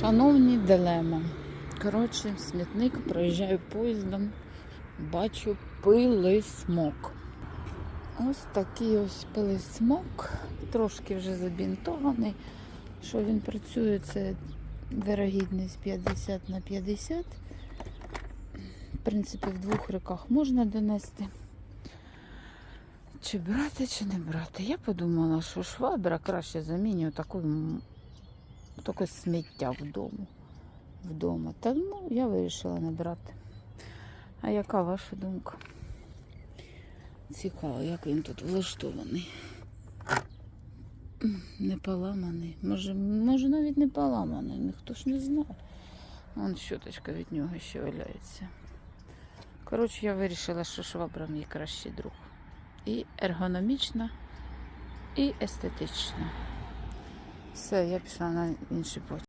Шановні дилема. Коротше, смітник проїжджаю поїздом, бачу пилисмок. Ось такий ось пилисмок, трошки вже забінтований. Що він працює, це вирогідність 50 на 50. В принципі, в двох роках можна донести. Чи брати, чи не брати? Я подумала, що швабра краще замінює таку, м, таке сміття вдома. вдома. Та ну, я вирішила не брати. А яка ваша думка? Цікаво, як він тут влаштований. Не поламаний. Може, може навіть не поламаний, ніхто ж не знає. Вон щоточка від нього ще валяється. Коротше, я вирішила, що швабра мій кращий друг. І ергономічна, і естетична. Все, я пішла на інший потяг.